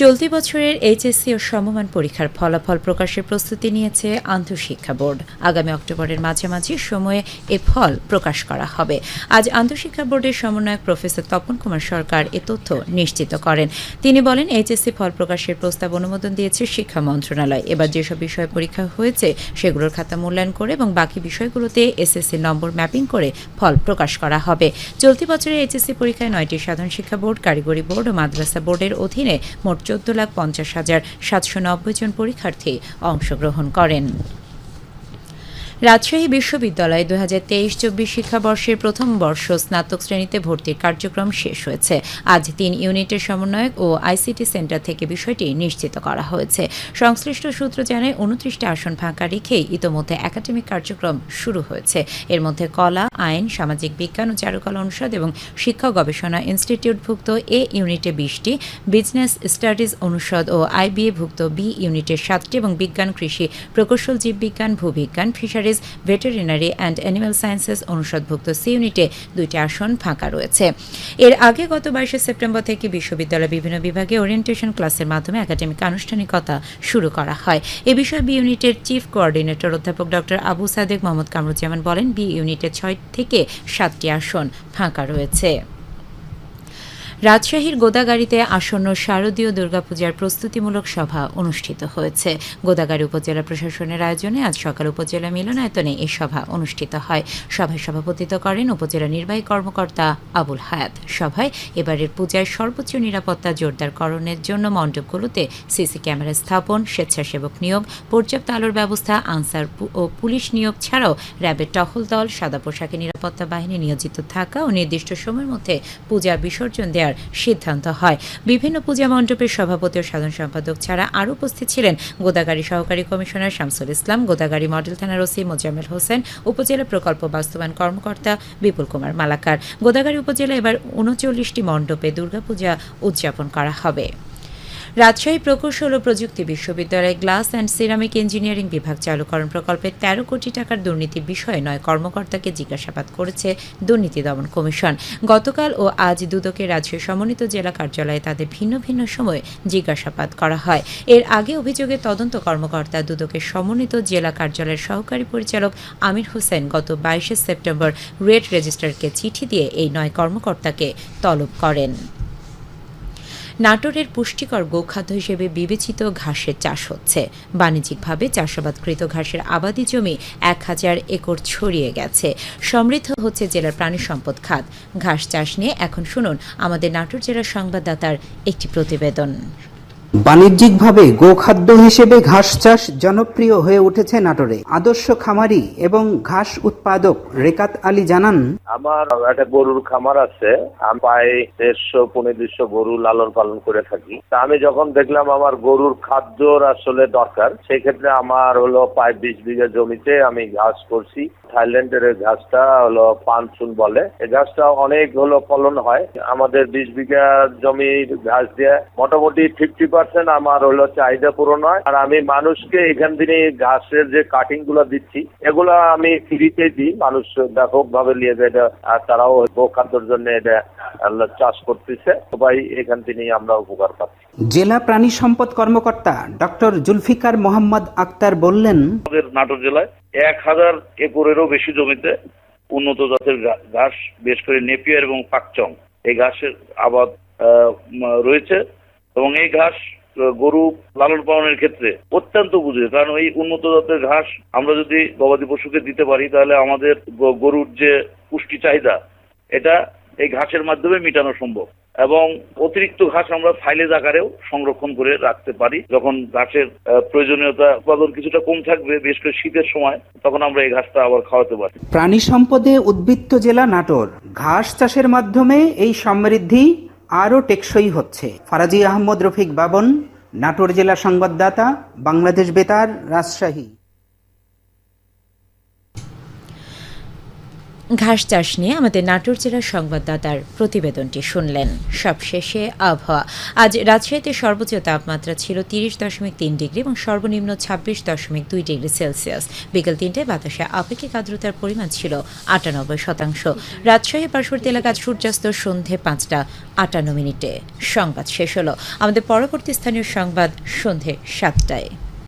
চলতি বছরের এইচএসসি ও সমমান পরীক্ষার ফলাফল প্রকাশের প্রস্তুতি নিয়েছে আন্তঃশিক্ষা বোর্ড। আগামী অক্টোবরের মাঝামাঝি সময়ে এ ফল প্রকাশ করা হবে। আজ আন্তঃশিক্ষা বোর্ডের সমন্বয়ক প্রফেসর তপন কুমার সরকার এ তথ্য নিশ্চিত করেন। তিনি বলেন, এইচএসসি ফল প্রকাশের প্রস্তাব অনুমোদন দিয়েছে শিক্ষা মন্ত্রণালয়। এবার যেসব বিষয়ে পরীক্ষা হয়েছে, সেগুলোর খাতা মূল্যায়ন করে এবং বাকি বিষয়গুলোতে এসএসসি নম্বর ম্যাপিং করে ফল প্রকাশ করা হবে। চলতি বছরের এইচএসসি পরীক্ষায় নয়টি সাধারণ শিক্ষা বোর্ড, কারিগরি বোর্ড ও মাদ্রাসা বোর্ডের অধীনে মোট চোদ্দ লাখ পঞ্চাশ হাজার সাতশো নব্বই জন পরীক্ষার্থী অংশগ্রহণ করেন। রাজশাহী বিশ্ববিদ্যালয়ে দু হাজার তেইশ চব্বিশ শিক্ষাবর্ষের প্রথম বর্ষ স্নাতক শ্রেণীতে ভর্তির কার্যক্রম শেষ হয়েছে। আজ তিন ইউনিটের সমন্বয়ক ও আইসিটি সেন্টার থেকে বিষয়টি নিশ্চিত করা হয়েছে। সংশ্লিষ্ট সূত্র জানায়, উনত্রিশটি আসন ফাঁকা রেখেই ইতোমধ্যে একাডেমিক কার্যক্রম শুরু হয়েছে। এর মধ্যে কলা, আইন, সামাজিক বিজ্ঞান ও চারুকলা অনুষদ এবং শিক্ষা গবেষণা ইনস্টিটিউটভুক্ত এ ইউনিটে বিশটি, বিজনেস স্টাডিজ অনুষদ ও আইবিএ ভুক্ত বি ইউনিটের সাতটি এবং বিজ্ঞান কৃষি প্রকৌশল জীববিজ্ঞান ভূবিজ্ঞান fisheries veterinary and animal sciences অনুষদভুক্ত C ইউনিটে দুইটি আসন ফাঁকা রয়েছে। এর আগে গত বাইশে সেপ্টেম্বর থেকে বিশ্ববিদ্যালয়ের বিভিন্ন বিভাগে ওরিয়েন্টেশন ক্লাসের মাধ্যমে একাডেমিক আনুষ্ঠানিকতা শুরু করা হয়। এ বিষয়ে বি ইউনিটের চিফ কোঅর্ডিনেটর অধ্যাপক ডক্টর আবু সাদেক মোহাম্মদ কামরুজ্জামান বলেন, বি ইউনিটের ছয় থেকে সাতটি আসন ফাঁকা রয়েছে। রাজশাহীর গোদাগাড়িতে আসন্ন শারদীয় দুর্গাপূজার প্রস্তুতিমূলক সভা অনুষ্ঠিত হয়েছে। গোদাগাড়ি উপজেলা প্রশাসনের আয়োজনে আজ সকাল উপজেলা মিলনায়তনে এই সভা অনুষ্ঠিত হয়। সভায় সভাপতিত্ব করেন উপজেলা নির্বাহী কর্মকর্তা আবুল হায়াত। সভায় এবারের পূজায় সর্বোচ্চ নিরাপত্তা জোরদারকরণের জন্য মণ্ডপগুলোতে সিসি ক্যামেরা স্থাপন, স্বেচ্ছাসেবক নিয়োগ, পর্যাপ্ত আলোর ব্যবস্থা, আনসার ও পুলিশ নিয়োগ ছাড়াও র্যাবের টহল দল, সাদা পোশাকে নিরাপত্তা বাহিনী নিয়োজিত থাকা ও নির্দিষ্ট সময়ের মধ্যে পূজা বিসর্জন দেওয়ার সিদ্ধান্ত হয়। বিভিন্ন পূজা মণ্ডপের সভাপতি ও সাধারণ সম্পাদক ছাড়া আরও উপস্থিত ছিলেন গোদাগাড়ি সহকারী কমিশনার শামসুল ইসলাম গোদাগাড়ি মডেল থানার ওসি মোজাম্মেল হোসেন, উপজেলা প্রকল্প বাস্তবায়ন কর্মকর্তা বিপুল কুমার মালাকার। গোদাগাড়ি উপজেলা এবার উনচল্লিশটি মণ্ডপে দুর্গাপূজা উদযাপন করা হবে। রাজশাহী প্রকৌশল ও প্রযুক্তি বিশ্ববিদ্যালয়ে গ্লাস অ্যান্ড সিরামিক ইঞ্জিনিয়ারিং বিভাগ চালুকরণ প্রকল্পে তেরো কোটি টাকার দুর্নীতির বিষয়ে নয় কর্মকর্তাকে জিজ্ঞাসাবাদ করেছে দুর্নীতি দমন কমিশন। গতকাল ও আজ দুদকে রাজশাহী সমন্বিত জেলা কার্যালয়ে তাদের ভিন্ন ভিন্ন সময়ে জিজ্ঞাসাবাদ করা হয়। এর আগে অভিযোগে তদন্ত কর্মকর্তা দুদকের সমন্বিত জেলা কার্যালয়ের সহকারী পরিচালক আমির হোসেন গত বাইশে সেপ্টেম্বর রেড রেজিস্টারকে চিঠি দিয়ে এই নয় কর্মকর্তাকে তলব করেন। নাটোরের পুষ্টিকর গোখাদ্য হিসেবে বিবেচিত ঘাসের চাষ হচ্ছে। বাণিজ্যিকভাবে চাষাবাদকৃত ঘাসের আবাদি জমি এক হাজার একর ছড়িয়ে গেছে। সমৃদ্ধ হচ্ছে জেলার প্রাণী সম্পদ খাত। ঘাস চাষ নিয়ে এখন শুনুন আমাদের নাটোর জেলার সংবাদদাতার একটি প্রতিবেদন। বাণিজ্যিকভাবে গোখাদ্য হিসেবে ঘাস চাষ জনপ্রিয় হয়ে উঠেছে নাটোরে। আদর্শ খামারি এবং ঘাস উৎপাদক রেকাত আলী জানান, আমার একটা গরুর খামার আছে। আমি প্রায় দেড়শো পনেরোশো গরু লালন পালন করে থাকি। তা আমি যখন দেখলাম আমার গরুর খাদ্যর আসলে দরকার সেই ক্ষেত্রে আমার হলো প্রায় বিশ বিঘা জমিতে আমি ঘাস করছি। থাইল্যান্ডের ঘাসটা হলো পানচুন বলে। এই ঘাসটা অনেক হলো ফলন হয়। আমাদের বিশ বিঘা জমির ঘাস দিয়ে মোটামুটি ফিফটি পার্সেন্ট আমার হলো চাহিদা পূরণ হয়। আর আমি মানুষকে এখান থেকে ঘাসের যে কাটিংগুলো দিচ্ছি এগুলো আমি ফ্রিতে দিই। মানুষ ব্যাপক ভাবে নিয়ে যায় এটা আর তারাও গোখাদ্যর জন্য এটা চাষ করতেছে। সবাই এখান থেকে আমরা উপকার পাচ্ছি। জেলা প্রাণী সম্পদ কর্মকর্তা ডক্টর জুলফিকার মোহাম্মদ আক্তার বললেন আমাদের নাটোর জেলায় এক হাজার একরেরও বেশি জমিতে উন্নত জাতের ঘাস বিশেষ করে নেপিয়ার এবং পাকচং এই ঘাসের আবাদ আহ, রয়েছে। এবং এই ঘাস গরু লালন পালনের ক্ষেত্রে অত্যন্ত উপযোগী। কারণ এই উন্নত জাতের ঘাস আমরা যদি গবাদি পশুকে দিতে পারি, তাহলে আমাদের গরুর যে পুষ্টি চাহিদা, এটা এই ঘাসের মাধ্যমে মেটানো সম্ভব। এবং অতিরিক্ত ঘাস আমরা সাইলেজ আকারেও সংরক্ষণ করে রাখতে পারি। যখন ঘাসের প্রয়োজনীয়তা উৎপাদন কিছুটা কম থাকবে বেশ করে শীতের সময়, তখন আমরা এই ঘাসটা আবার খাওয়াতে পারি। প্রাণী সম্পদে উদ্বৃত্ত জেলা নাটোর। ঘাস চাষের মাধ্যমে এই সমৃদ্ধি আরও টেকসই হচ্ছে। ফারাজি আহমদ রফিক বাবন নাটোর জেলা সংবাদদাতা বাংলাদেশ বেতার রাজশাহী। ঘাস চাষ নিয়ে আমাদের নাটোর জেলার সংবাদদাতার প্রতিবেদনটি শুনলেন। সবশেষে আবহাওয়া। আজ রাজশাহীতে সর্বোচ্চ তাপমাত্রা ছিল তিরিশ দশমিক তিন ডিগ্রি এবং সর্বনিম্ন ছাব্বিশ দশমিক দুই ডিগ্রি সেলসিয়াস। বিকেল তিনটায় বাতাসে আপেক্ষিক আর্দ্রতার পরিমাণ ছিল আটানব্বই শতাংশ। রাজশাহী, পার্শ্ববর্তী এলাকার সূর্যাস্ত সন্ধে পাঁচটা আটান্ন মিনিটে। সংবাদ শেষ হলো। আমাদের পরবর্তী স্থানীয় সংবাদ সন্ধে সাতটায়।